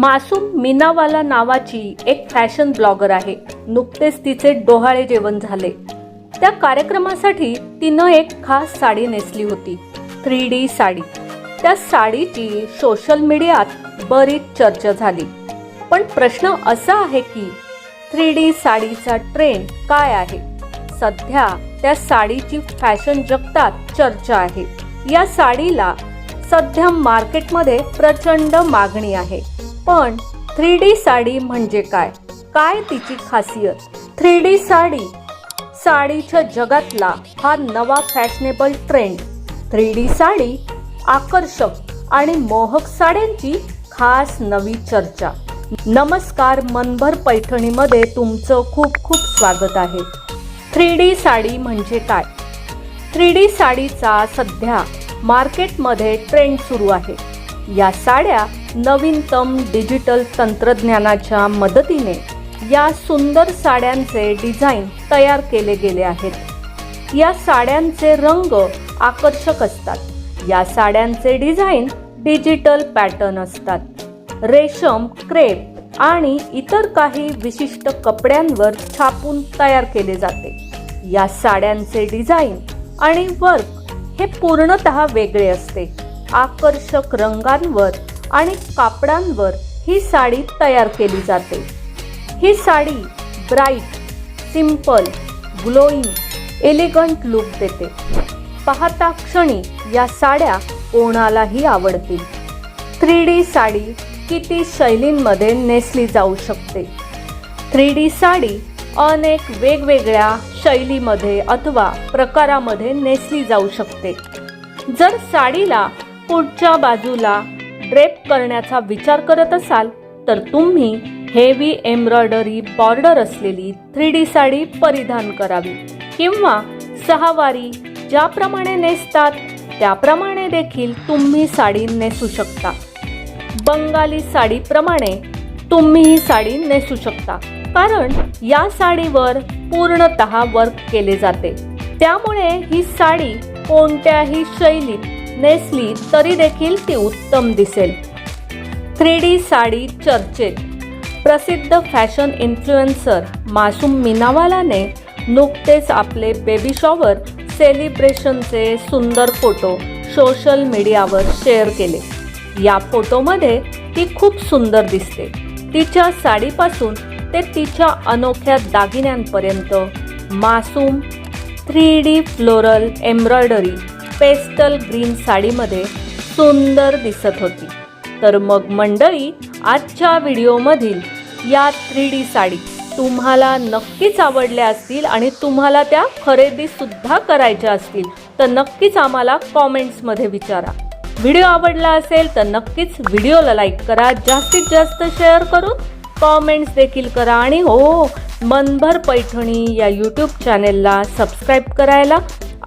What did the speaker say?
मासूम मीनावाला नावाची एक फॅशन ब्लॉगर आहे. नुकतेच तिचे डोहाळे जेवण झाले. त्या कार्यक्रमासाठी तिनं एक खास साडी नेसली होती. Three D sari. त्या साडीची सोशल मीडियात बरीच चर्चा झाली. पण प्रश्न असा आहे की थ्री डी साडीचा ट्रेंड काय आहे? सध्या त्या साडीची फॅशन जगतात चर्चा आहे. या साडीला सध्या मार्केटमध्ये प्रचंड मागणी आहे. पण थ्री डी साडी म्हणजे काय? काय तिची खासियत? Three D sari? साडीच्या जगातला हा नवा fashionable trend. Three D sari आकर्षक आणि मोहक साड्यांची खास नवी चर्चा. नमस्कार मनभर पैठणीमध्ये तुमचं खूप खूप स्वागत आहे. थ्री डी साडी म्हणजे काय? थ्री डी साडीचा सध्या मार्केटमध्ये ट्रेंड सुरू आहे. या साड्या नवीनतम डिजिटल तंत्रज्ञानाच्या मदतीने या सुंदर साड्यांचे डिझाईन तयार केले गेले आहेत. या साड्यांचे रंग आकर्षक असतात. या साड्यांचे डिझाईन डिजिटल पॅटर्न असतात. रेशम क्रेप आणि इतर काही विशिष्ट कपड्यांवर छापून तयार केले जाते. या साड्यांचे डिझाईन आणि वर्क हे पूर्णतः वेगळे असते. आकर्षक रंगांवर आणि कापडांवर ही साडी तयार केली जाते. ही sari bright simple glowing elegant look देते. पाहता क्षणी या साड्या कोणालाही आवडतील. थ्री डी साडी किती शैलींमध्ये नेसली जाऊ शकते. थ्री डी साडी अनेक वेगवेगळ्या शैलीमध्ये अथवा प्रकारामध्ये नेसली जाऊ शकते. जर साडीला पुढच्या बाजूला ड्रेप करण्याचा विचार करत असाल तर तुम्ही हेवी एम्ब्रॉयडरी बॉर्डर असलेली थ्री डी साडी परिधान करावी. किंवा सहावारी ज्याप्रमाणे नेसतात त्याप्रमाणे देखील तुम्ही साडी नेसू शकता. बंगाली साडीप्रमाणे तुम्ही ही साडी नेसू शकता कारण या साडीवर पूर्णतः वर्क केले जाते. त्यामुळे ही साडी कोणत्याही शैलीत नेसली तरी देखील ती उत्तम दिसेल. थ्री डी साडी चर्चेत. प्रसिद्ध फॅशन इन्फ्लुएन्सर मासूम मिनावालाने नुकतेच आपले बेबी शॉवर सेलिब्रेशनचे सुंदर फोटो सोशल मीडियावर शेअर केले. या फोटोमध्ये ती खूप सुंदर दिसते. तिच्या साडीपासून ते तिच्या अनोख्या दागिन्यांपर्यंत मासूम three D floral embroidery pastel green साडीमध्ये सुंदर दिसत होती. तर मग मंडळी आजच्या व्हिडिओमधील या थ्री डी साडी तुम्हाला नक्कीच आवडल्या असतील आणि तुम्हाला त्या खरेदीसुद्धा करायच्या असतील तर नक्कीच आम्हाला कॉमेंट्समध्ये विचारा. व्हिडिओ आवडला असेल तर नक्कीच व्हिडिओला लाईक करा जास्तीत जास्त शेअर करून कॉमेंट्स देखील करा आणि हो मनभर पैठणी या यूट्यूब चॅनेलला सबस्क्राईब करायला